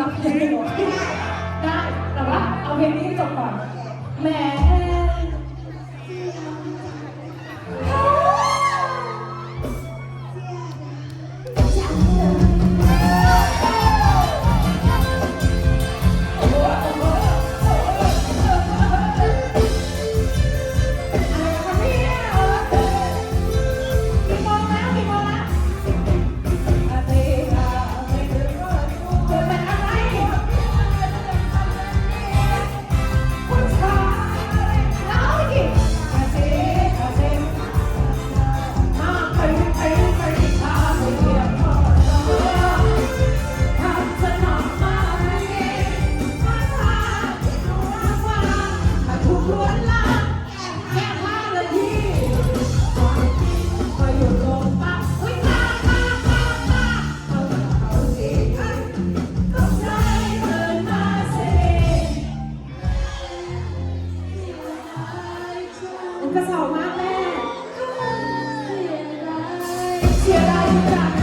รับเพลงได้ แต่ว่าเอาเพลงนี้ให้จบก่อนแหม sociedade brasileira.